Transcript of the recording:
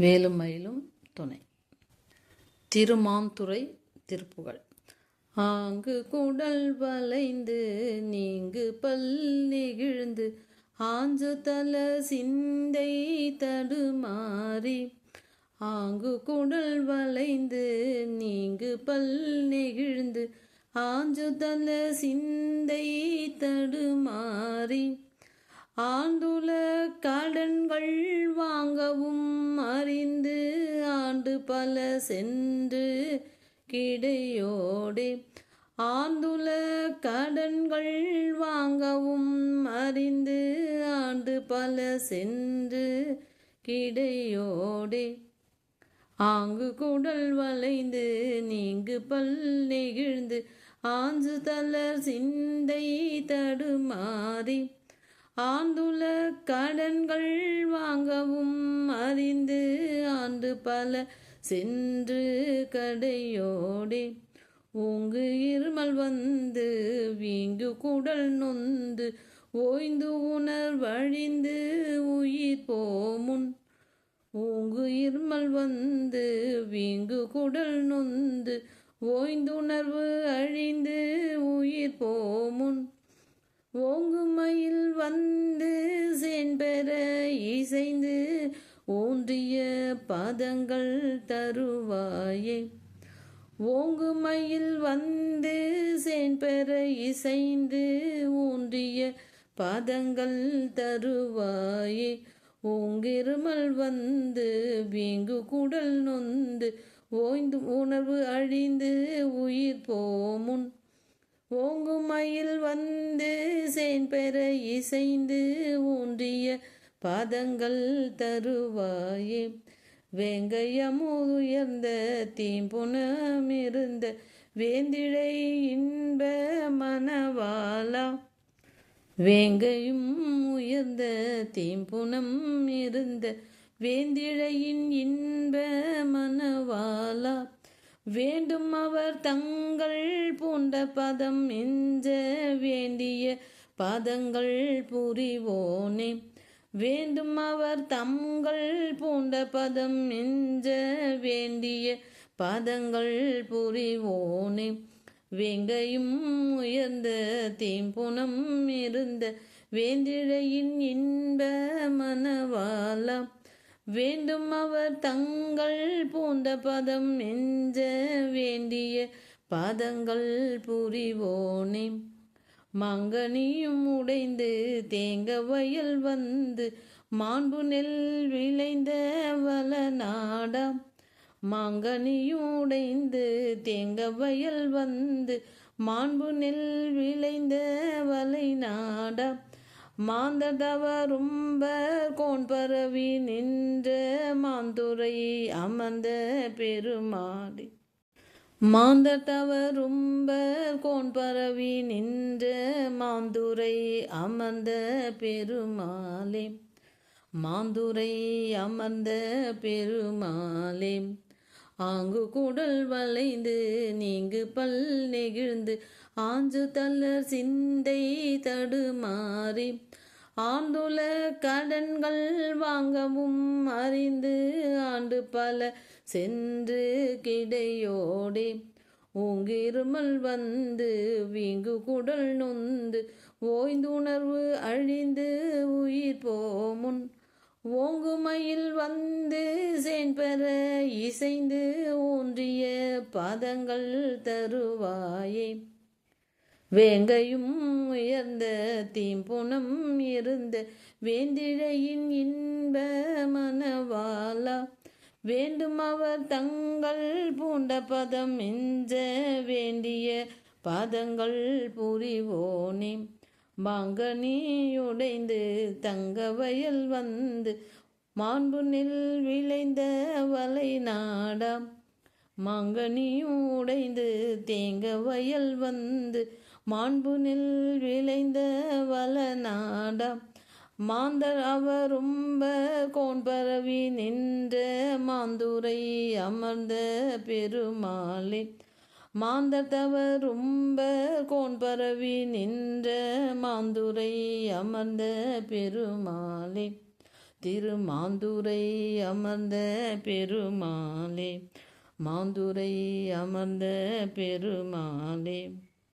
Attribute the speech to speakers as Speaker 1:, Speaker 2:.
Speaker 1: வேலும் மயிலும் துணை. திருமாந்துறை திருப்புகழ். ஆங்கு குடல் வளைந்து நீங்கு பல் நெகிழ்ந்து ஆஞ்சு தல சிந்தை தடுமாறி ஆங்கு குடல் வளைந்து நீங்கு பல் நெகிழ்ந்து ஆஞ்சு தல சிந்தை தடுமாறி ஆந்துல கடன்கள் வாங்கவும் ஆண்டு பல சென்று கிடையோடு. ஆண்டுல கடன்கள் வாங்கவும் அறிந்து ஆண்டு பல சென்று கிடையோடு. ஆங்கு குடல் வளைந்து நீங்கு பல் நெகிழ்ந்து ஆஞ்சு தளர் சிந்தை தடுமாறி. ஆந்துல கடன்கள் பல சென்று கடையோடே ஓங்கு இருமல் வந்து வீங்கு குடல் நொந்து ஓய்ந்து உணர் வழிந்து உயிர் போமுன். ஓங்கு இருமல் வந்து வீங்கு குடல் நொந்து ஓய்ந்துணர்வு அழிந்து உயிர் போமுன். ஓங்குமையில் வந்து பாதங்கள் தருவாயே. ஓங்குமையில் வந்து சென்பெற இசைந்து ஊன்றிய பாதங்கள் தருவாயே. ஓங்கிருமல் வந்து வீங்கு குடல் நொந்து ஓய்ந்து உணர்வு அழிந்து உயிர் போமுன். ஓங்குமையில் வந்து சேன்பெற இசைந்து ஊன்றிய பாதங்கள் தருவாயே. வேங்கையமுயர்ந்த தீம்புணமிருந்த வேந்திழை இன்ப மணவாளா. வேங்கையும் உயர்ந்த தீம்புணம் இருந்த வேந்திழையின் இன்ப மணவாளா. வேண்டும் அவர் தங்கள் பூண்ட பதம் எஞ்ச வேண்டிய பதங்கள் புரிவோனே. வேண்டும் அவர் தங்கள் பூண்ட பதம் மிஞ்ச வேண்டிய பதங்கள் புரிவோனே. வேங்கையும் உயர்ந்த தீம்புணம் இருந்த வேந்திழையின் இன்ப மனவாளா. வேண்டும் அவர் தங்கள் பூண்ட பதம் எஞ்ச வேண்டிய பதங்கள் புரிவோனே. மங்கனியும் உடைந்து தேங்க வயல் வந்து மாண்பு நெல் விளைந்த வள நாடாம். மாங்கனியும் உடைந்து தேங்க வயல் வந்து மாண்பு நெல் விளைந்த வலை நாடாம். மாந்ததவரும்ப கோன் பரவி நின்ற மாந்துரை அமர்ந்த பெருமாடி மாந்தடவரும்ப கோன் பரவி நின்ற மாந்துரை அமர்ந்த பெருமாளே. மாந்துரை அமர்ந்த பெருமாளே. ஆங்கு குடல் வளைந்து நீங்கு பல் நெகிழ்ந்து ஆஞ்சு தள்ளர் சிந்தை தடுமாறி. ஆண்டுல கடன்கள் வாங்கவும் அறிந்து ஆண்டு பல சென்று கிடையோடே. ஓங்கிருமல் வந்து வீங்கு குடல் நொந்து ஓய்ந்துணர்வு அழிந்து உயிர் போமுன். ஓங்குமையில் வந்து சேன்பெற இசைந்து ஊன்றிய பதங்கள் தருவாயே. வேங்கையும் உயர்ந்த தீம்புணம் இருந்த வேந்திழையின் இன்ப மனவாலா வேண்டும் அவர் தங்கள் பூண்ட பதம் எஞ்ச வேண்டிய பதங்கள் புரிவோனே. மாங்கனியுடைந்து தங்க வயல் வந்து மாண்பு நெல் விளைந்த வலை நாடாம். மாங்கனியும் உடைந்து தேங்க வயல் வந்து மாண்புனில் விளைந்த வள நாடம் மாந்தர் அவரும்ப கோன்பரவி நின்ற மாந்துரை அமர்ந்த பெருமாளே. மாந்தர் தவரும்ப கோன்பரவி நின்ற மாந்துரை அமர்ந்த பெருமாளே. திருமாந்துரை அமர்ந்த பெருமாளே. மாந்துரை அமர்ந்த பெருமாளே.